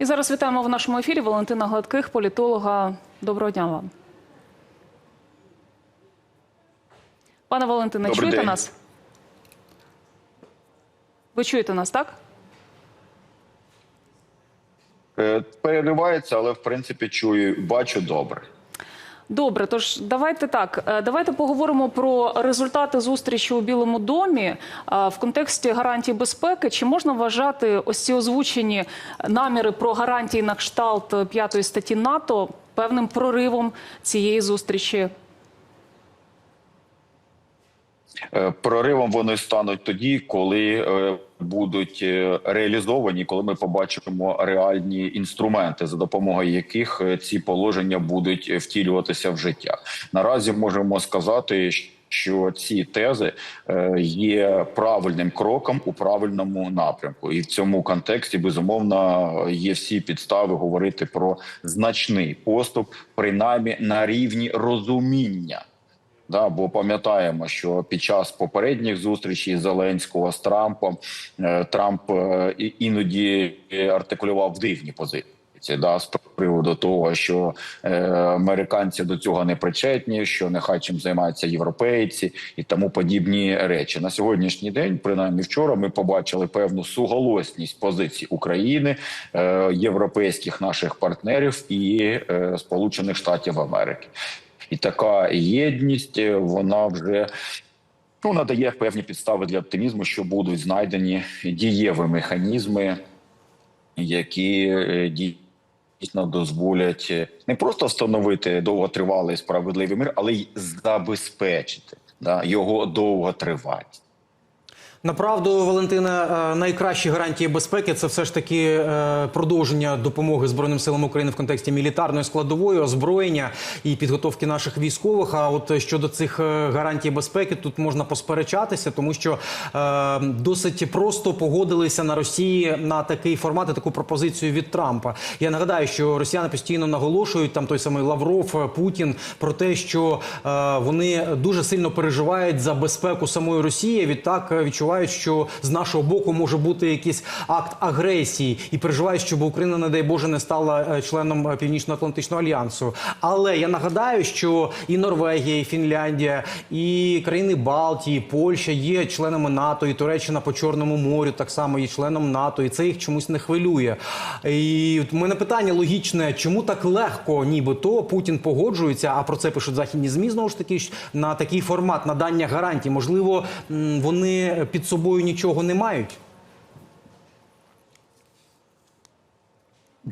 І зараз вітаємо в нашому ефірі Валентина Гладких, політолога. Доброго дня вам. Пане Валентине, Добрий чуєте день. нас? Ви чуєте нас, так? Е, Переривається, але в принципі чую, бачу добре. Добре, тож давайте так. е, Давайте поговоримо про результати зустрічі у Білому домі в контексті гарантій безпеки. Чи можна вважати ось ці озвучені наміри про гарантії на кшталт е, п'ятої статті НАТО певним проривом цієї зустрічі? Е, Проривом вони стануть тоді, коли е, будуть е, реалізовані, коли ми побачимо реальні інструменти, за допомогою яких ці положення будуть втілюватися в життя. Наразі можемо сказати, що ці тези є правильним кроком у правильному напрямку, і в цьому контексті безумовно є всі підстави говорити про значний поступ, принаймні на рівні розуміння. Да, бо пам'ятаємо, що під час попередніх зустрічей Зеленського з Трампом е, Трамп е, іноді артикулював дивні позиції. Да, з приводу того, що е, американці до цього не причетні, що нехай чим займаються європейці і тому подібні речі. На сьогоднішній день, принаймні вчора, ми побачили певну суголосність позицій України, е, європейських наших партнерів і е, Сполучених Штатів Америки. І така єдність е, вона вже ну надає певні підстави для оптимізму, що будуть знайдені дієві механізми, які е, дійсно дозволять е, не просто встановити довготривалий справедливий мир, але й забезпечити да, його довготривалість. Направду, Валентина, е, найкращі гарантії безпеки це все ж таки е, продовження допомоги Збройним силам України в контексті мілітарної складової, озброєння і підготовки наших військових. А от щодо цих е, гарантій безпеки, тут можна посперечатися, тому що досить просто погодилися на Росії на такий формат і таку пропозицію від Трампа. Я нагадаю, що росіяни постійно наголошують там той самий Лавров, Путін про те, що вони дуже сильно переживають за безпеку самої Росії. Відтак е, відчувають, що з нашого боку може бути якийсь акт агресії, і переживають, щоб Україна, не дай Боже, не стала е, членом е, Північно-Атлантичного альянсу. Але я нагадаю, що і Норвегія, і Фінляндія, і країни Балтії, і Польща є членами НАТО, і Туреччина по Чорному морю так само є членом НАТО, і це їх чомусь не хвилює. І от мене питання логічне: чому так легко, нібито Путін погоджується, а про це пишуть західні змі знову ж таки на такий формат надання гарантій? Можливо, вони під собою нічого не мають.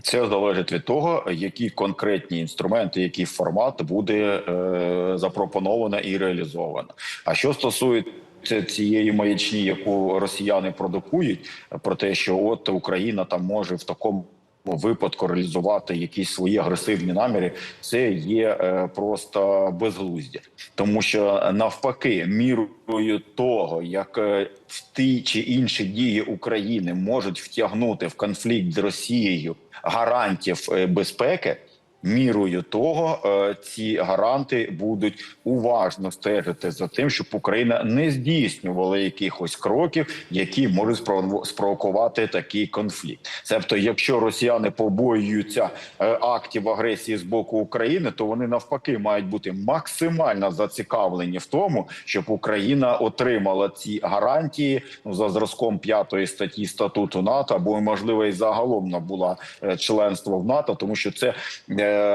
Це залежить від того, які конкретні інструменти, який формат буде е, запропоновано і реалізовано. А що стосується цієї маячні, яку росіяни продукують, про те, що от Україна там може в такому. Випадку реалізувати якісь свої агресивні наміри, це є е, просто безглуздя, тому що навпаки, мірою того, як е, в ті чи інші дії України можуть втягнути в конфлікт з Росією гарантів е, безпеки. Мірою того е, ці гаранти будуть уважно стежити за тим, щоб Україна не здійснювала якихось кроків, які можуть спрово- спровокувати такий конфлікт. Тобто, якщо росіяни побоюються е, актів агресії з боку України, то вони навпаки мають бути максимально зацікавлені в тому, щоб Україна отримала ці гарантії ну за зразком п'ятої статті статуту НАТО, або можливо і загалом набула е, членство в НАТО, тому що це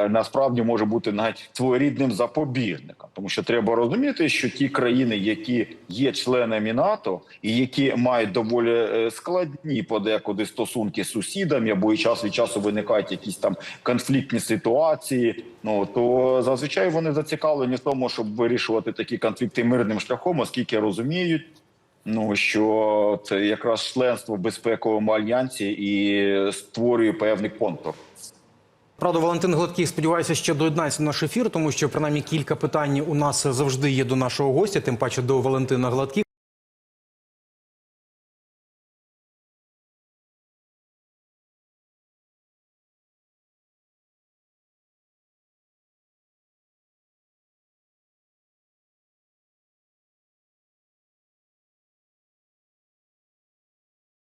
насправді може бути навіть своєрідним запобіжником, тому що треба розуміти, що ті країни, які є членами НАТО і які мають доволі е, складні подекуди стосунки з сусідами, або і час від часу виникають якісь там конфліктні ситуації. Ну то зазвичай вони зацікавлені в тому, щоб вирішувати такі конфлікти мирним шляхом, оскільки розуміють. Ну що це якраз членство в безпековому альянсі і створює певний контур. Правда, Валентин Гладкий, сподіваюся, ще доєднається до наш ефір, тому що принаймні кілька питань у нас завжди є до нашого гостя, тим паче до Валентина Гладких.